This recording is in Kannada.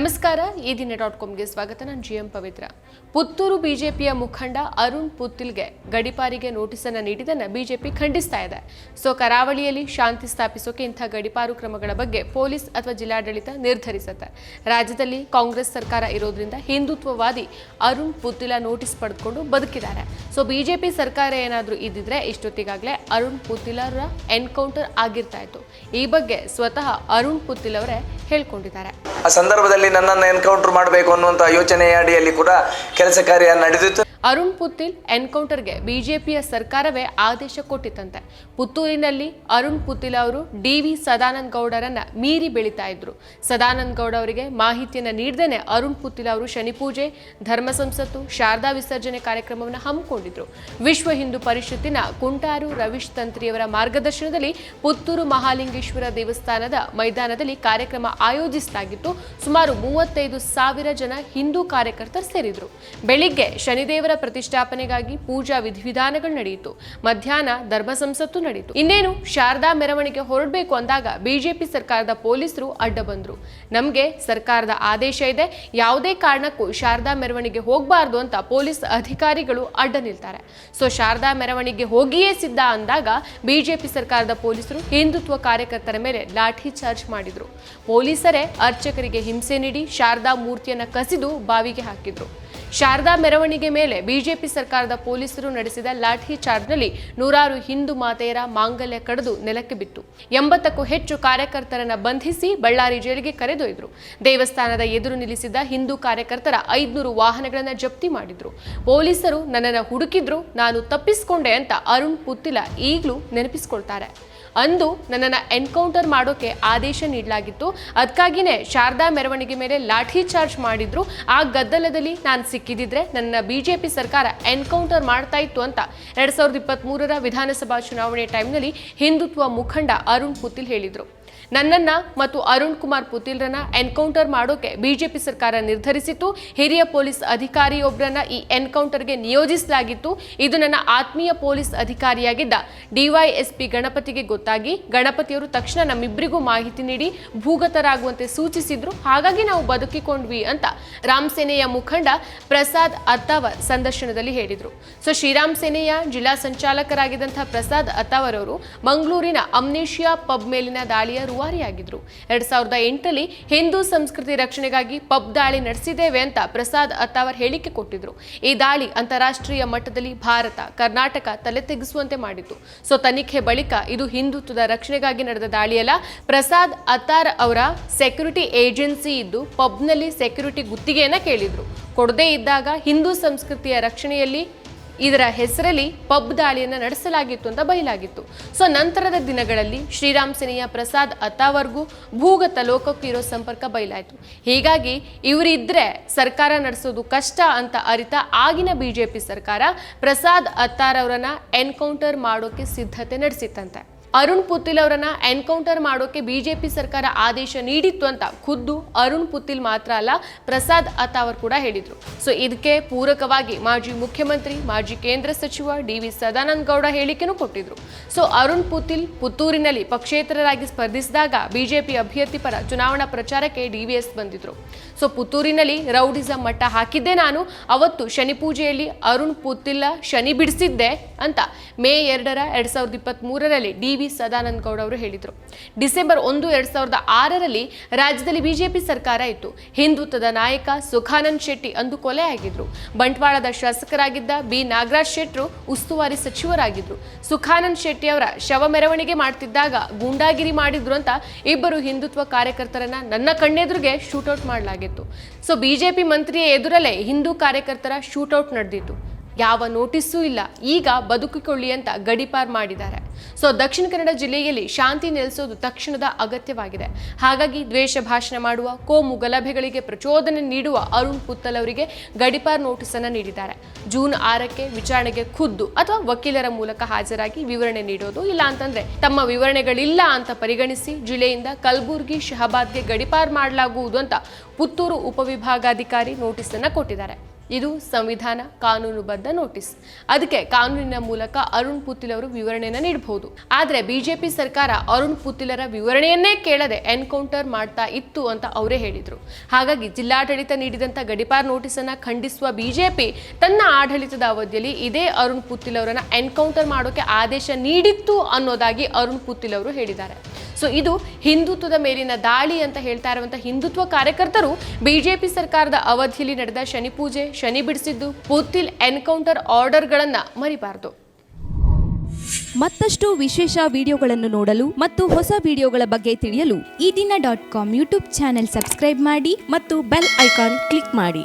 ನಮಸ್ಕಾರ, ಈ ದಿನ ಡಾಟ್ ಕಾಮ್ಗೆ ಸ್ವಾಗತ. ನಾನು ಜಿ ಎಂ ಪವಿತ್ರ. ಪುತ್ತೂರು ಬಿಜೆಪಿಯ ಮುಖಂಡ ಅರುಣ್ ಪುತ್ತಿಲ್ಗೆ ಗಡಿಪಾರಿಗೆ ನೋಟಿಸನ್ನು ನೀಡಿದ್ದನ್ನು ಬಿಜೆಪಿ ಖಂಡಿಸ್ತಾ ಇದೆ. ಸೊ, ಕರಾವಳಿಯಲ್ಲಿ ಶಾಂತಿ ಸ್ಥಾಪಿಸೋಕೆ ಇಂಥ ಗಡಿಪಾರು ಕ್ರಮಗಳ ಬಗ್ಗೆ ಪೊಲೀಸ್ ಅಥವಾ ಜಿಲ್ಲಾಡಳಿತ ನಿರ್ಧರಿಸುತ್ತೆ. ರಾಜ್ಯದಲ್ಲಿ ಕಾಂಗ್ರೆಸ್ ಸರ್ಕಾರ ಇರೋದ್ರಿಂದ ಹಿಂದುತ್ವವಾದಿ ಅರುಣ್ ಪುತ್ತಿಲ ನೋಟಿಸ್ ಪಡೆದುಕೊಂಡು ಬದುಕಿದ್ದಾರೆ. ಸೊ, ಬಿಜೆಪಿ ಸರ್ಕಾರ ಏನಾದರೂ ಇದ್ದಿದ್ರೆ ಇಷ್ಟೊತ್ತಿಗಾಗಲೇ ಅರುಣ್ ಪುತ್ತಿಲರ ಎನ್ಕೌಂಟರ್ ಆಗಿರ್ತಾ ಇತ್ತು. ಈ ಬಗ್ಗೆ ಸ್ವತಃ ಅರುಣ್ ಪುತ್ತಿಲ್ ಅವರೇ ಹೇಳ್ಕೊಂಡಿದ್ದಾರೆ. ಆ ಸಂದರ್ಭದಲ್ಲಿ ನನ್ನನ್ನು ಎನ್ಕೌಂಟರ್ ಮಾಡಬೇಕು ಅನ್ನುವಂಥ ಯೋಚನೆಯ ಅಡಿಯಲ್ಲಿ ಕೂಡ ಕೆಲಸ ಕಾರ್ಯ ನಡೆದಿತ್ತು. ಅರುಣ್ ಪುತ್ತಿಲ್ ಎನ್ಕೌಂಟರ್ಗೆ ಬಿಜೆಪಿಯ ಸರ್ಕಾರವೇ ಆದೇಶ ಕೊಟ್ಟಿತ್ತಂತೆ. ಪುತ್ತೂರಿನಲ್ಲಿ ಅರುಣ್ ಪುತ್ತಿಲ್ ಅವರು ಡಿ ವಿ ಸದಾನಂದ ಗೌಡರನ್ನ ಮೀರಿ ಬೆಳೀತಾ ಇದ್ರು. ಸದಾನಂದ ಗೌಡ ಅವರಿಗೆ ಮಾಹಿತಿಯನ್ನು ನೀಡದೇನೆ ಅರುಣ್ ಪುತ್ತಿಲ್ ಅವರು ಶನಿ ಪೂಜೆ, ಧರ್ಮ ಸಂಸತ್ತು, ಶಾರದಾ ವಿಸರ್ಜನೆ ಕಾರ್ಯಕ್ರಮವನ್ನು ಹಮ್ಮಿಕೊಂಡಿದ್ರು. ವಿಶ್ವ ಹಿಂದೂ ಪರಿಷತ್ತಿನ ಕುಂಟಾರು ರವೀಶ್ ತಂತ್ರಿಯವರ ಮಾರ್ಗದರ್ಶನದಲ್ಲಿ ಪುತ್ತೂರು ಮಹಾಲಿಂಗೇಶ್ವರ ದೇವಸ್ಥಾನದ ಮೈದಾನದಲ್ಲಿ ಕಾರ್ಯಕ್ರಮ ಆಯೋಜಿಸಲಾಗಿತ್ತು. ಸುಮಾರು ಮೂವತ್ತೈದು ಸಾವಿರ ಜನ ಹಿಂದೂ ಕಾರ್ಯಕರ್ತರು ಸೇರಿದ್ರು. ಬೆಳಿಗ್ಗೆ ಶನಿದೇವರ ಪ್ರತಿಷ್ಠಾಪನೆಗಾಗಿ ಪೂಜಾ ವಿಧಿವಿಧಾನಗಳು ನಡೆಯಿತು. ಮಧ್ಯಾಹ್ನ ಧರ್ಮ ಸಂಸತ್ತು ನಡೆಯಿತು. ಇನ್ನೇನು, ಶಾರದಾ ಮೆರವಣಿಗೆ ಹೊರಡಬೇಕು ಅಂದಾಗ ಬಿಜೆಪಿ ಸರ್ಕಾರದ ಪೊಲೀಸರು ಅಡ್ಡ ಬಂದ್ರು. ನಮಗೆ ಸರ್ಕಾರದ ಆದೇಶ ಇದೆ. ಯಾವುದೇ ಕಾರಣಕ್ಕೂ ಶಾರದಾ ಮೆರವಣಿಗೆ ಹೋಗಬಾರ್ದು ಅಂತ ಪೊಲೀಸ್ ಅಧಿಕಾರಿಗಳು ಅಡ್ಡ ನಿಲ್ತಾರೆ. ಸೊ, ಶಾರದಾ ಮೆರವಣಿಗೆ ಹೋಗಿಯೇ ಸಿದ್ಧ ಅಂದಾಗ ಬಿಜೆಪಿ ಸರ್ಕಾರದ ಪೊಲೀಸರು ಹಿಂದುತ್ವ ಕಾರ್ಯಕರ್ತರ ಮೇಲೆ ಲಾಠಿ ಚಾರ್ಜ್ ಮಾಡಿದ್ರು. ಪೊಲೀಸರೇ ಅರ್ಚಕರಿಗೆ ಹಿಂಸೆ ನೀಡಿ ಶಾರದಾ ಮೂರ್ತಿಯನ್ನ ಕಸಿದು ಬಾವಿಗೆ ಹಾಕಿದ್ರು. ಶಾರದಾ ಮೆರವಣಿಗೆ ಮೇಲೆ ಬಿಜೆಪಿ ಸರ್ಕಾರದ ಪೊಲೀಸರು ನಡೆಸಿದ ಲಾಠಿ ಚಾರ್ಜ್ನಲ್ಲಿ ನೂರಾರು ಹಿಂದೂ ಮಾತೆಯರ ಮಾಂಗಲ್ಯ ಕಡಿದು ನೆಲಕ್ಕೆ ಬಿತ್ತು. ಎಂಬತ್ತಕ್ಕೂ ಹೆಚ್ಚು ಕಾರ್ಯಕರ್ತರನ್ನು ಬಂಧಿಸಿ ಬಳ್ಳಾರಿ ಜೈಲಿಗೆ ಕರೆದೊಯ್ದರು. ದೇವಸ್ಥಾನದ ಎದುರು ನಿಲ್ಲಿಸಿದ್ದ ಹಿಂದೂ ಕಾರ್ಯಕರ್ತರ ಐದುನೂರು ವಾಹನಗಳನ್ನು ಜಪ್ತಿ ಮಾಡಿದ್ರು. ಪೊಲೀಸರು ನನ್ನನ್ನು ಹುಡುಕಿದ್ರು, ನಾನು ತಪ್ಪಿಸ್ಕೊಂಡೆ ಅಂತ ಅರುಣ್ ಪುತ್ತಿಲ ಈಗಲೂ ನೆನಪಿಸ್ಕೊಳ್ತಾರೆ. ಅಂದು ನನ್ನನ್ನು ಎನ್ಕೌಂಟರ್ ಮಾಡೋಕ್ಕೆ ಆದೇಶ ನೀಡಲಾಗಿತ್ತು. ಅದಕ್ಕಾಗಿಯೇ ಶಾರದಾ ಮೆರವಣಿಗೆ ಮೇಲೆ ಲಾಠಿ ಚಾರ್ಜ್ ಮಾಡಿದ್ರು. ಆ ಗದ್ದಲದಲ್ಲಿ ನಾನು ಸಿಕ್ಕಿದಿದ್ರೆ ನನ್ನ ಬಿಜೆಪಿ ಸರ್ಕಾರ ಎನ್ಕೌಂಟರ್ ಮಾಡ್ತಾ ಇತ್ತು ಅಂತ ಎರಡ್ ಸಾವಿರದ ಇಪ್ಪತ್ತ್ಮೂರರ ವಿಧಾನಸಭಾ ಚುನಾವಣೆ ಟೈಮ್ನಲ್ಲಿ ಹಿಂದುತ್ವ ಮುಖಂಡ ಅರುಣ್ ಪುತಿಲ್ ಹೇಳಿದ್ರು. ನನ್ನನ್ನ ಮತ್ತು ಅರುಣ್ ಕುಮಾರ್ ಪುತಿಲ್ರನ್ನ ಎನ್ಕೌಂಟರ್ ಮಾಡೋಕೆ ಬಿಜೆಪಿ ಸರ್ಕಾರ ನಿರ್ಧರಿಸಿತ್ತು. ಹಿರಿಯ ಪೊಲೀಸ್ ಅಧಿಕಾರಿಯೊಬ್ಬರನ್ನ ಈ ಎನ್ಕೌಂಟರ್ಗೆ ನಿಯೋಜಿಸಲಾಗಿತ್ತು. ಇದು ನನ್ನ ಆತ್ಮೀಯ ಪೊಲೀಸ್ ಅಧಿಕಾರಿಯಾಗಿದ್ದ ಡಿವೈಎಸ್ಪಿ ಗಣಪತಿಗೆ ಗೊತ್ತಾಗಿ ಗಣಪತಿಯವರು ತಕ್ಷಣ ನಮ್ಮಿಬ್ಬರಿಗೂ ಮಾಹಿತಿ ನೀಡಿ ಭೂಗತರಾಗುವಂತೆ ಸೂಚಿಸಿದ್ರು. ಹಾಗಾಗಿ ನಾವು ಬದುಕಿಕೊಂಡ್ವಿ ಅಂತ ರಾಮ್ ಸೇನೆಯ ಮುಖಂಡ ಪ್ರಸಾದ್ ಅತ್ತಾವರ್ ಸಂದರ್ಶನದಲ್ಲಿ ಹೇಳಿದರು. ಸೊ, ಶ್ರೀರಾಮ್ ಸೇನೆಯ ಜಿಲ್ಲಾ ಸಂಚಾಲಕರಾಗಿದ್ದಂತಹ ಪ್ರಸಾದ್ ಅತ್ತಾವರ್ ಅವರು ಮಂಗಳೂರಿನ ಅಮ್ನೇಷಿಯಾ ಪಬ್ ಮೇಲಿನ ದಾಳಿಯ ರೂವಾರಿಯಾಗಿದ್ರು. ಎರಡ್ ಸಾವಿರದ ಎಂಟರಲ್ಲಿ ಹಿಂದೂ ಸಂಸ್ಕೃತಿ ರಕ್ಷಣೆಗಾಗಿ ಪಬ್ ದಾಳಿ ನಡೆಸಿದ್ದೇವೆ ಅಂತ ಪ್ರಸಾದ್ ಅತ್ತಾವರ್ ಹೇಳಿಕೆ ಕೊಟ್ಟಿದ್ರು. ಈ ದಾಳಿ ಅಂತಾರಾಷ್ಟ್ರೀಯ ಮಟ್ಟದಲ್ಲಿ ಭಾರತ, ಕರ್ನಾಟಕ ತಲೆ ತೆಗೆಸುವಂತೆ ಮಾಡಿತು ಸೊ, ತನಿಖೆ ಬಳಿಕ ಇದು ಹಿಂದುತ್ವದ ರಕ್ಷಣೆಗಾಗಿ ನಡೆದ ದಾಳಿಯಲ್ಲ, ಪ್ರಸಾದ್ ಅತಾರ್ ಅವರ ಸೆಕ್ಯೂರಿಟಿ ಏಜೆನ್ಸಿ ಇದ್ದು ಪಬ್ನಲ್ಲಿ ಸೆಕ್ಯೂರಿಟಿ ಗುತ್ತಿಗೆಯನ್ನ ಕೇಳಿದ್ರು. ಕೊಡದೇ ಇದ್ದಾಗ ಹಿಂದೂ ಸಂಸ್ಕೃತಿಯ ರಕ್ಷಣೆಯಲ್ಲಿ ಇದರ ಹೆಸರಲ್ಲಿ ಪಬ್ ದಾಳಿಯನ್ನು ನಡೆಸಲಾಗಿತ್ತು ಅಂತ ಬಯಲಾಗಿತ್ತು. ಸೊ, ನಂತರದ ದಿನಗಳಲ್ಲಿ ಶ್ರೀರಾಮ್ ಸೇನೆಯ ಪ್ರಸಾದ್ ಅತಾವರ್ಗೂ ಭೂಗತ ಲೋಕಕ್ಕೂ ಇರೋ ಸಂಪರ್ಕ ಬಯಲಾಯಿತು. ಹೀಗಾಗಿ ಇವರಿದ್ರೆ ಸರ್ಕಾರ ನಡೆಸೋದು ಕಷ್ಟ ಅಂತ ಅರಿತ ಆಗಿನ ಬಿಜೆಪಿ ಸರ್ಕಾರ ಪ್ರಸಾದ್ ಅತ್ತಾರ್ ಅವರನ್ನ ಎನ್ಕೌಂಟರ್ ಮಾಡೋಕೆ ಸಿದ್ಧತೆ ನಡೆಸಿತ್ತಂತೆ. ಅರುಣ್ ಪುತ್ತಿಲ್ ಅವರನ್ನ ಎನ್ಕೌಂಟರ್ ಮಾಡೋಕೆ ಬಿಜೆಪಿ ಸರ್ಕಾರ ಆದೇಶ ನೀಡಿತ್ತು ಅಂತ ಖುದ್ದು ಅರುಣ್ ಪುತ್ತಿಲ್ ಮಾತ್ರ ಅಲ್ಲ, ಪ್ರಸಾದ್ ಅತ್ತಾವರ್ ಕೂಡ ಹೇಳಿದ್ರು. ಸೊ ಇದಕ್ಕೆ ಪೂರಕವಾಗಿ ಮಾಜಿ ಮುಖ್ಯಮಂತ್ರಿ, ಮಾಜಿ ಕೇಂದ್ರ ಸಚಿವ ಡಿ ವಿ ಸದಾನಂದ ಗೌಡ ಹೇಳಿಕೆನೂ ಕೊಟ್ಟಿದ್ರು. ಸೊ ಅರುಣ್ ಪುತ್ತಿಲ್ ಪುತ್ತೂರಿನಲ್ಲಿ ಪಕ್ಷೇತರರಾಗಿ ಸ್ಪರ್ಧಿಸಿದಾಗ ಬಿಜೆಪಿ ಅಭ್ಯರ್ಥಿ ಪರ ಚುನಾವಣಾ ಪ್ರಚಾರಕ್ಕೆ ಡಿವಿಎಸ್ ಬಂದಿದ್ರು. ಸೊ ಪುತ್ತೂರಿನಲ್ಲಿ ರೌಡಿಸಂ ಮಟ್ಟ ಹಾಕಿದ್ದೆ ನಾನು. ಅವತ್ತು ಶನಿ ಪೂಜೆಯಲ್ಲಿ ಅರುಣ್ ಪುತ್ತಿಲ್ಲ ಶನಿ ಬಿಡಿಸಿದ್ದೆ ಅಂತ ಮೇ ಎರಡರ ಎರಡ್ ಸಾವಿರದ ಇಪ್ಪತ್ತ್ ಮೂರರಲ್ಲಿ ಡಿ ವಿ ಸದಾನಂದ ಗೌಡ ಅವರು ಹೇಳಿದರು. ಡಿಸೆಂಬರ್ ಒಂದು ಎರಡ್ ಸಾವಿರದ ಆರರಲ್ಲಿ ರಾಜ್ಯದಲ್ಲಿ ಬಿಜೆಪಿ ಸರ್ಕಾರ ಇತ್ತು. ಹಿಂದುತ್ವದ ನಾಯಕ ಸುಖಾನಂದ್ ಶೆಟ್ಟಿ ಅಂದು ಕೊಲೆ ಆಗಿದ್ರು. ಬಂಟ್ವಾಳದ ಶಾಸಕರಾಗಿದ್ದ ಬಿ ನಾಗರಾಜ್ ಶೆಟ್ರು ಉಸ್ತುವಾರಿ ಸಚಿವರಾಗಿದ್ರು. ಸುಖಾನಂದ್ ಶೆಟ್ಟಿ ಅವರ ಶವ ಮೆರವಣಿಗೆ ಮಾಡ್ತಿದ್ದಾಗ ಗೂಂಡಾಗಿರಿ ಮಾಡಿದ್ರು ಅಂತ ಇಬ್ಬರು ಹಿಂದುತ್ವ ಕಾರ್ಯಕರ್ತರನ್ನ ನನ್ನ ಕಣ್ಣೆದುರಿಗೆ ಶೂಟೌಟ್ ಮಾಡಲಾಗಿತ್ತು. ಸೊ, ಬಿಜೆಪಿ ಮಂತ್ರಿಯ ಎದುರಲ್ಲೇ ಹಿಂದೂ ಕಾರ್ಯಕರ್ತರ ಶೂಟೌಟ್ ನಡೆದಿತ್ತು. ಯಾವ ನೋಟಿಸೂ ಇಲ್ಲ. ಈಗ ಬದುಕಿಕೊಳ್ಳಿ ಅಂತ ಗಡಿಪಾರ್ ಮಾಡಿದ್ದಾರೆ. ಸೊ ದಕ್ಷಿಣ ಕನ್ನಡ ಜಿಲ್ಲೆಯಲ್ಲಿ ಶಾಂತಿ ನೆಲೆಸೋದು ತಕ್ಷಣದ ಅಗತ್ಯವಾಗಿದೆ. ಹಾಗಾಗಿ ದ್ವೇಷ ಭಾಷಣ ಮಾಡುವ, ಕೋಮು ಗಲಭೆಗಳಿಗೆ ಪ್ರಚೋದನೆ ನೀಡುವ ಅರುಣ್ ಪುತ್ತಲ್ ಅವರಿಗೆ ಗಡಿಪಾರ್ ನೋಟಿಸ್ ಅನ್ನು ನೀಡಿದ್ದಾರೆ. ಜೂನ್ ಆರಕ್ಕೆ ವಿಚಾರಣೆಗೆ ಖುದ್ದು ಅಥವಾ ವಕೀಲರ ಮೂಲಕ ಹಾಜರಾಗಿ ವಿವರಣೆ ನೀಡೋದು ಇಲ್ಲ ಅಂತಂದ್ರೆ ತಮ್ಮ ವಿವರಣೆಗಳಿಲ್ಲ ಅಂತ ಪರಿಗಣಿಸಿ ಜಿಲ್ಲೆಯಿಂದ ಕಲಬುರ್ಗಿ, ಶಹಬಾದ್ಗೆ ಗಡಿಪಾರ್ ಮಾಡಲಾಗುವುದು ಅಂತ ಪುತ್ತೂರು ಉಪವಿಭಾಗಾಧಿಕಾರಿ ನೋಟಿಸ್ ಅನ್ನು ಕೊಟ್ಟಿದ್ದಾರೆ. ಇದು ಸಂವಿಧಾನ ಕಾನೂನುಬದ್ಧ ನೋಟಿಸ್. ಅದಕ್ಕೆ ಕಾನೂನಿನ ಮೂಲಕ ಅರುಣ್ ಪುತ್ತಿಲ್ ಅವರು ವಿವರಣೆಯನ್ನು ನೀಡಬಹುದು ಆದರೆ ಬಿಜೆಪಿ ಸರ್ಕಾರ ಅರುಣ್ ಪುತಿಲರ ವಿವರಣೆಯನ್ನೇ ಕೇಳದೆ ಎನ್ಕೌಂಟರ್ ಮಾಡ್ತಾ ಇತ್ತು ಅಂತ ಅವರೇ ಹೇಳಿದ್ರು. ಹಾಗಾಗಿ ಜಿಲ್ಲಾಡಳಿತ ನೀಡಿದಂತ ಗಡಿಪಾರ್ ನೋಟಿಸ್ ಅನ್ನ ಖಂಡಿಸುವ ಬಿಜೆಪಿ ತನ್ನ ಆಡಳಿತದ ಅವಧಿಯಲ್ಲಿ ಇದೇ ಅರುಣ್ ಪುತಿಲ್ ಅವರನ್ನು ಎನ್ಕೌಂಟರ್ ಮಾಡೋಕೆ ಆದೇಶ ನೀಡಿತ್ತು ಅನ್ನೋದಾಗಿ ಅರುಣ್ ಪುತಿಲ್ ಅವರು ಹೇಳಿದ್ದಾರೆ. ಸೊ ಇದು ಹಿಂದುತ್ವದ ಮೇಲಿನ ದಾಳಿ ಅಂತ ಹೇಳ್ತಾ ಇರುವಂತ ಹಿಂದುತ್ವ ಕಾರ್ಯಕರ್ತರು ಬಿಜೆಪಿ ಸರ್ಕಾರದ ಅವಧಿಯಲ್ಲಿ ನಡೆದ ಶನಿ ಪೂಜೆ, ಶನಿ ಬಿಡಿಸಿದ್ದು ಪುತ್ತಿಲ್ ಎನ್ಕೌಂಟರ್ ಆರ್ಡರ್ಗಳನ್ನ ಮರಿಬಾರದು. ಮತ್ತಷ್ಟು ವಿಶೇಷ ವಿಡಿಯೋಗಳನ್ನು ನೋಡಲು ಮತ್ತು ಹೊಸ ವಿಡಿಯೋಗಳ ಬಗ್ಗೆ ತಿಳಿಯಲು Ee Dina dot com YouTube channel subscribe ಮಾಡಿ ಮತ್ತು ಬೆಲ್ ಐಕಾನ್ ಕ್ಲಿಕ್ ಮಾಡಿ.